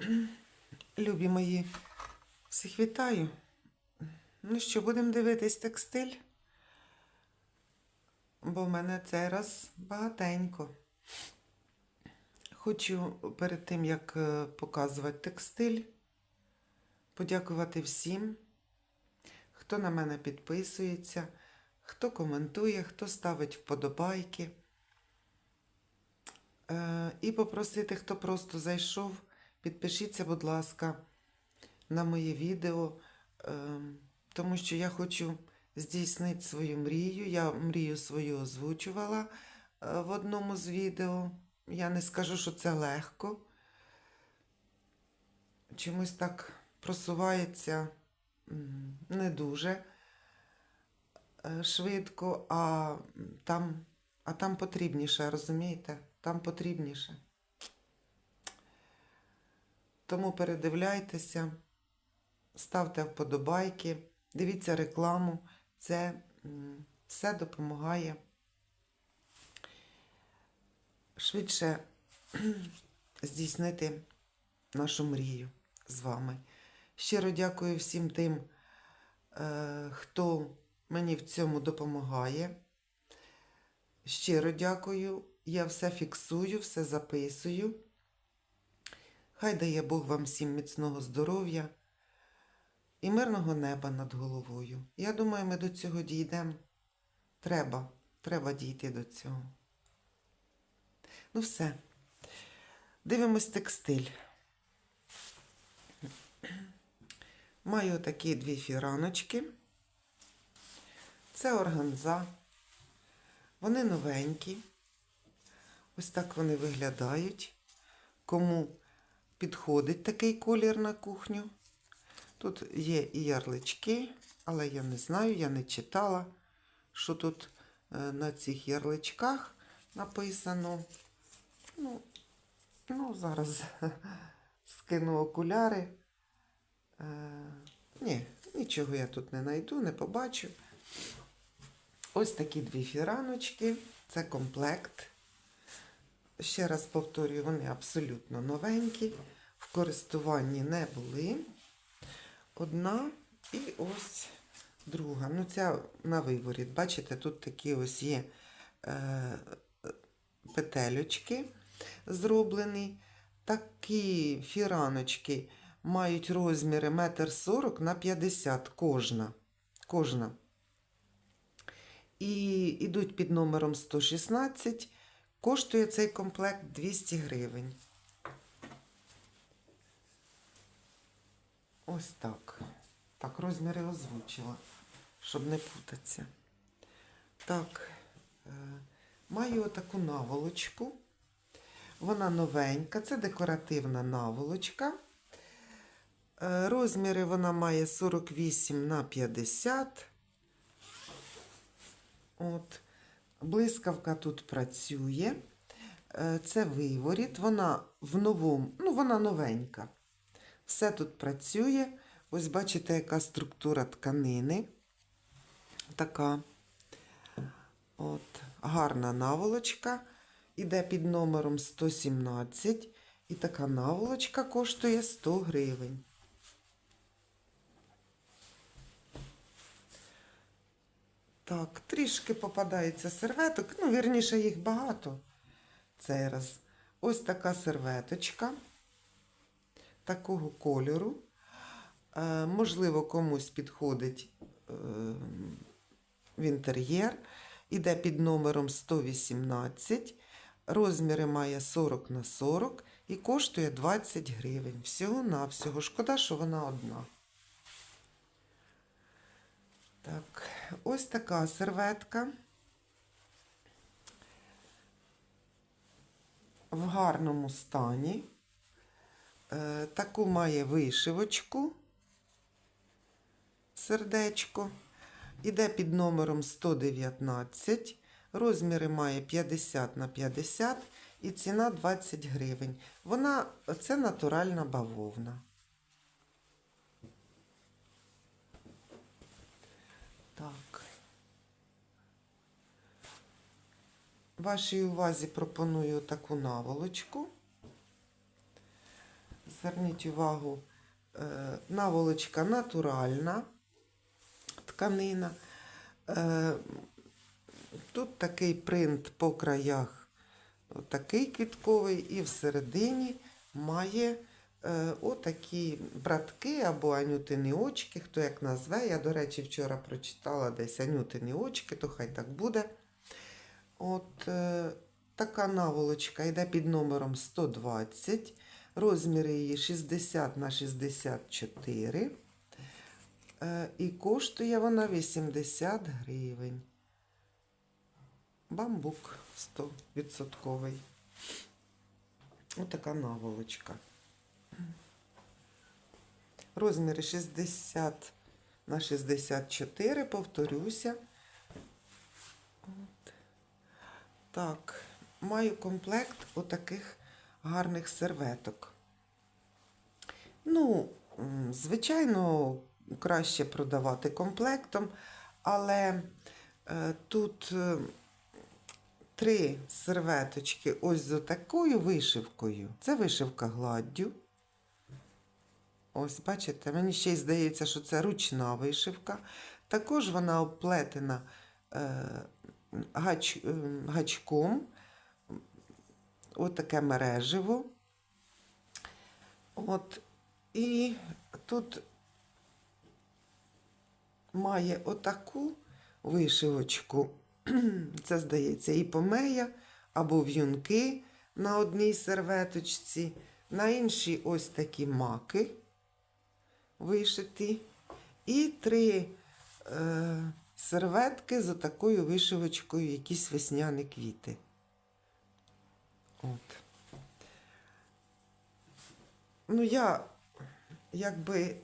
Любі мої, всіх вітаю. Ну що, будемо дивитись текстиль? Бо в мене цей раз багатенько. Хочу перед тим, як е, показувати текстиль, подякувати всім, хто на мене підписується, хто коментує, хто ставить вподобайки. Е, І попросити, хто просто зайшов, підпишіться, будь ласка, на моє відео, е, тому що я хочу здійснити свою мрію. Я мрію свою озвучувала е, в одному з відео. Я не скажу, що це легко. Чомусь так просувається не дуже е, швидко, а там, а там потрібніше, розумієте? Там потрібніше. Тому передивляйтеся, ставте вподобайки, дивіться рекламу. Це все допомагає швидше здійснити нашу мрію з вами. Щиро дякую всім тим, е, хто мені в цьому допомагає. Щиро дякую. Я все фіксую, все записую. Хай дає Бог вам всім міцного здоров'я і мирного неба над головою. Я думаю, ми до цього дійдемо. Треба, треба дійти до цього. Ну все. Дивимось текстиль. Маю такі дві фіраночки. Це органза. Вони новенькі. Ось так вони виглядають. Кому підходить такий колір на кухню. Тут є і ярлички, але я не знаю, я не читала, що тут е, на цих ярличках написано. Ну, ну зараз скину окуляри. Е, ні, нічого я тут не знайду, не побачу. Ось такі дві фіраночки. Це комплект. Ще раз повторюю, вони абсолютно новенькі. В користуванні не були. Одна і ось друга. Ну, ця на виворіт. Бачите, тут такі ось є е, петелючки зроблені. Такі фіраночки мають розміри 1,40 на 50 кожна. кожна. І йдуть під номером 116. Коштує цей комплект 200 гривень. Ось так. Так, розміри озвучила, щоб не путатися. Так, е, маю отаку наволочку. Вона новенька, це декоративна наволочка. Е, Розміри вона має 48 на 50. От. Блискавка тут працює. Е, Це виворіт. Вона в новому, ну, вона новенька. Все тут працює. Ось бачите, яка структура тканини. Така от, гарна наволочка. Іде під номером 117. І така наволочка коштує 100 гривень. Так, трішки попадається серветок. Ну, вірніше, їх багато. Цей раз. Ось така серветочка такого кольору. Е, можливо, комусь підходить е, в інтер'єр. Іде під номером 118. Розміри має 40 на 40 і коштує 20 гривень. Всього-навсього. Шкода, що вона одна. Так, ось така серветка. В гарному стані. Е, таку має вишивочку, сердечко. Іде під номером 119. Розміри має 50 на 50 і ціна 20 гривень. Вона це натуральна бавовна. Так. Вашій увазі пропоную таку наволочку. Зверніть увагу, е, наволочка натуральна тканина. Е, Тут такий принт по краях, такий квітковий, і всередині має е, отакі братки або анютини очки, хто як назве. Я, до речі, вчора прочитала десь анютини очки, то хай так буде. От така наволочка йде під номером 120. Розміри її 60 на 64. Е, і коштує вона 80 гривень. Бамбук 100%. Отака наволочка. Розміри 60 на 64, повторюся. От. Так, маю комплект отаких гарних серветок. Ну, звичайно, краще продавати комплектом, але е, тут е, три серветочки ось з такою вишивкою. Це вишивка гладдю. Ось, бачите, мені ще й здається, що це ручна вишивка. Також вона обплетена е, гач, е, гачком. Отаке мереживо. От, і тут має отаку вишивочку. Це, здається, і помея або в'юнки на одній серветочці, на іншій ось такі маки вишиті. І три е, серветки з такою вишивочкою, якісь весняні квіти. От. Ну, я якби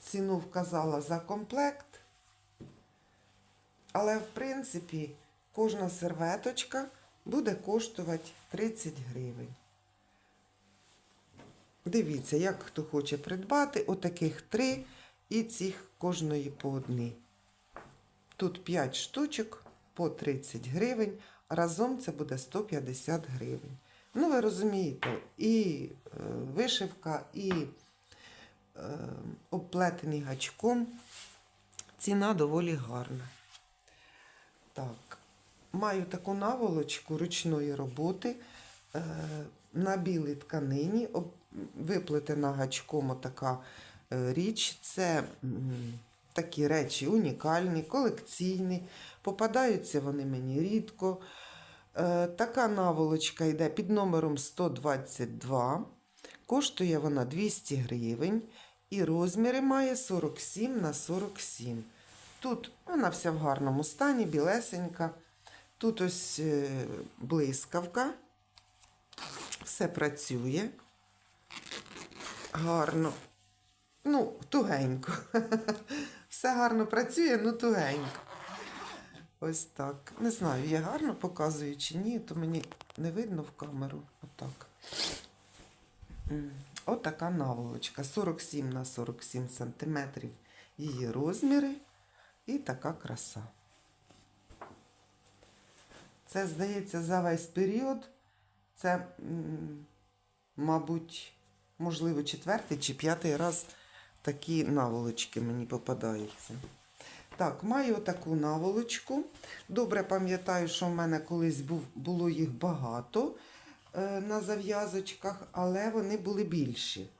ціну вказала за комплект, але в принципі кожна серветочка буде коштувати 30 гривень. Дивіться, як хто хоче придбати, отаких три і цих кожної по одній. Тут 5 штучок по 30 гривень, разом це буде 150 гривень. Ну, ви розумієте, і е, вишивка, і е, обплетений гачком. Ціна доволі гарна. Так, маю таку наволочку ручної роботи е, на білій тканині, виплетена гачком отака е, річ. Це м, такі речі унікальні, колекційні. Попадаються вони мені рідко. Е, Така наволочка йде під номером 122. Коштує вона 200 гривень. І розміри має 47 на 47. Тут вона вся в гарному стані, білесенька. Тут ось е, блискавка. Все працює. Гарно. Ну, тугенько. Все гарно працює, ну тугенько. Ось так. Не знаю, я гарно показую чи ні, то мені не видно в камеру. Отак. Отака наволочка. 47 на 47 сантиметрів її розміри. І така краса. Це, здається, за весь період. Це, мабуть, можливо, четвертий чи п'ятий раз такі наволочки мені попадаються. Так, маю таку наволочку. Добре пам'ятаю, що в мене колись був, було їх багато е, на зав'язочках, але вони були більші.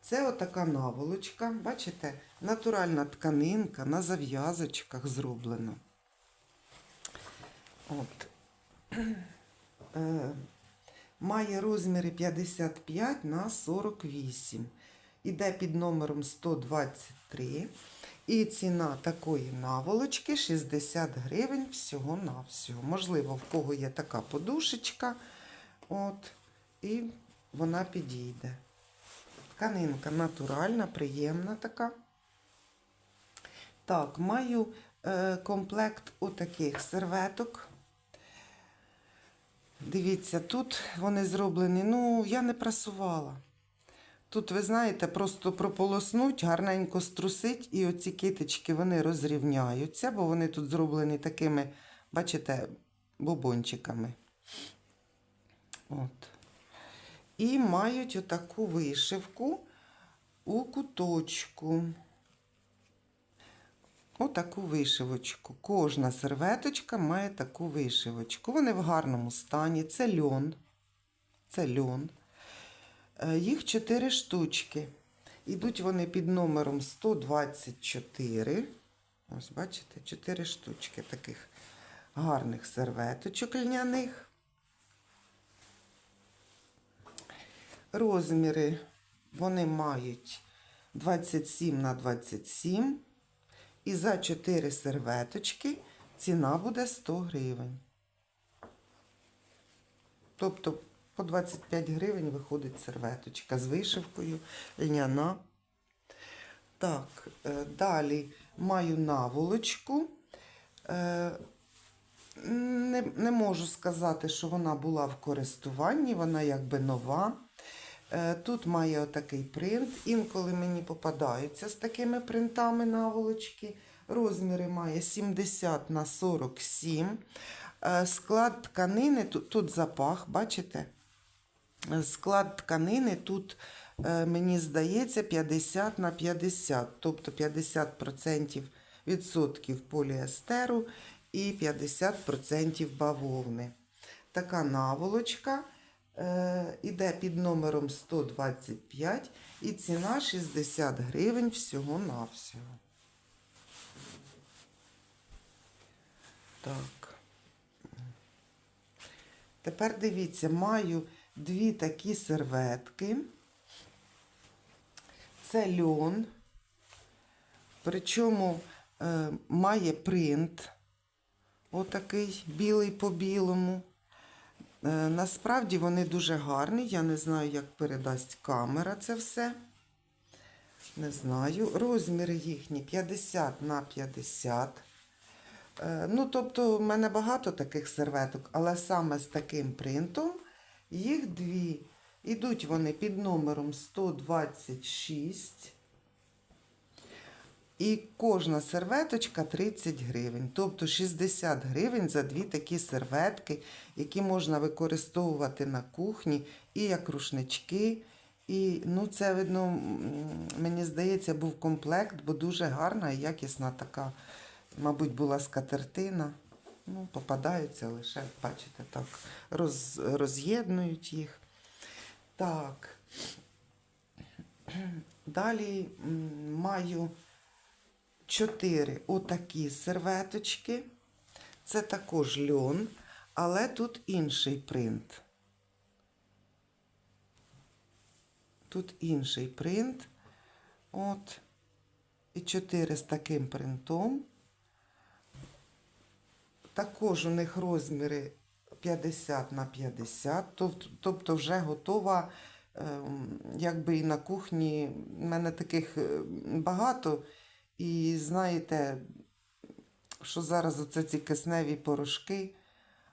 Це отака наволочка, бачите, натуральна тканинка на зав'язочках зроблена. От. Е, має розміри 55 на 48. Іде під номером 123. І ціна такої наволочки 60 гривень всього на всього. Можливо, в кого є така подушечка. От, і вона підійде. Тканинка натуральна, приємна така. Так, маю е, комплект отаких серветок. Дивіться, тут вони зроблені. Ну, я не прасувала. Тут, ви знаєте, просто прополоснуть, гарненько струсить, і оці китички вони розрівняються, бо вони тут зроблені такими, бачите, бобончиками. От. і мають отаку вишивку у куточку. Отаку вишивочку. Кожна серветочка має таку вишивочку. Вони в гарному стані. Це льон. Це льон. Е, Їх 4 штучки. Ідуть вони під номером 124. Ось, бачите, 4 штучки таких гарних серветочок льняних. Розміри вони мають 27 на 27. І за 4 серветочки ціна буде 100 гривень. Тобто по 25 гривень виходить серветочка з вишивкою, льняна. Так, е, далі маю наволочку. Е, Не, не можу сказати, що вона була в користуванні, вона якби нова. Е, Тут має отакий принт. Інколи мені попадаються з такими принтами наволочки. Розміри має 70 на 47. Е, Склад тканини, тут, тут запах, бачите? Склад тканини тут, е, мені здається, 50 на 50, тобто 50% відсотків поліестеру і 50% бавовни. Така наволочка е, іде під номером 125 і ціна 60 гривень всього-навсього. Так. Тепер дивіться, маю дві такі серветки. Це льон, причому е, має принт, отакий білий по білому. Е, насправді вони дуже гарні. Я не знаю, як передасть камера це все. Не знаю. Розміри їхні 50 на 50. Е, Ну, тобто, в мене багато таких серветок, але саме з таким принтом їх дві. Ідуть вони під номером 126. І кожна серветочка 30 гривень. Тобто 60 гривень за дві такі серветки, які можна використовувати на кухні і як рушнички. І ну, це видно, мені здається, був комплект, бо дуже гарна і якісна така, мабуть, була скатертина. Ну, попадаються лише, бачите, так, роз, роз'єднують їх. Так. Далі маю чотири отакі серветочки. Це також льон, але тут інший принт. Тут інший принт. От. І чотири з таким принтом. Також у них розміри 50 на 50, тобто вже готова, ем, якби і на кухні. У мене таких е, багато. І знаєте, що зараз оце ці кисневі порошки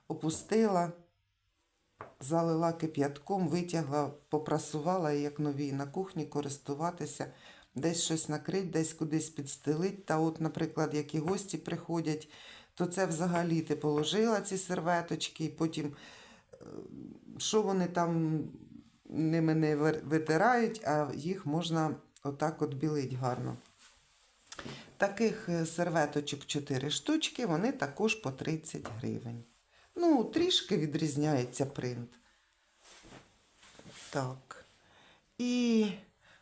опустила, залила кип'ятком, витягла, попрасувала і як нові на кухні користуватися, десь щось накрить, десь кудись підстелить. Та от, наприклад, які гості приходять, то це взагалі ти положила ці серветочки, і потім, е, що вони там ними не витирають, а їх можна отак от білить гарно. Таких е, серветочок 4 штучки, вони також по 30 гривень. Ну, трішки відрізняється принт. Так. І,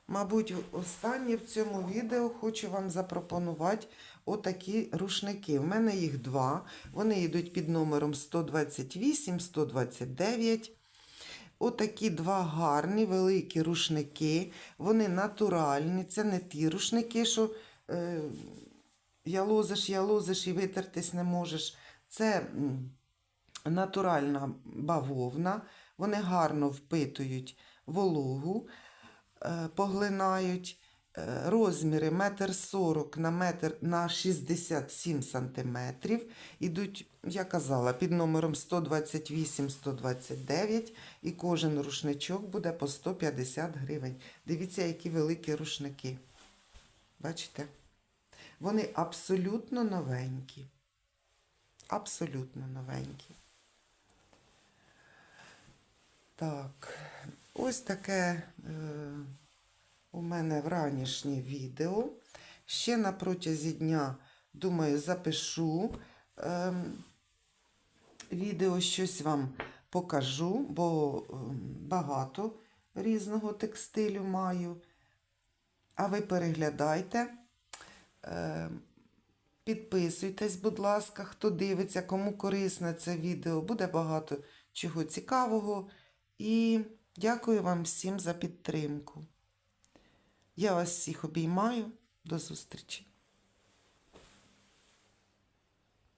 мабуть, останнє в цьому відео хочу вам запропонувати отакі рушники. У мене їх два. Вони йдуть під номером 128, 129. Отакі два гарні великі рушники. Вони натуральні. Це не ті рушники, що е, ялозиш, ялозиш і витертись не можеш. Це натуральна бавовна. Вони гарно впитують вологу, е, поглинають. Розміри 1,40 на метр на 67 сантиметрів. Ідуть, я казала, під номером 128-129. І кожен рушничок буде по 150 гривень. Дивіться, які великі рушники. Бачите? Вони абсолютно новенькі. Абсолютно новенькі. Так, Ось таке е, у мене вранішнє відео. Ще на протязі дня, думаю, запишу ем, відео, щось вам покажу, бо ем, багато різного текстилю маю. А ви переглядайте. Ем, Підписуйтесь, будь ласка, хто дивиться, кому корисне це відео. Буде багато чого цікавого. І дякую вам всім за підтримку. Я вас всіх обіймаю. До зустрічі!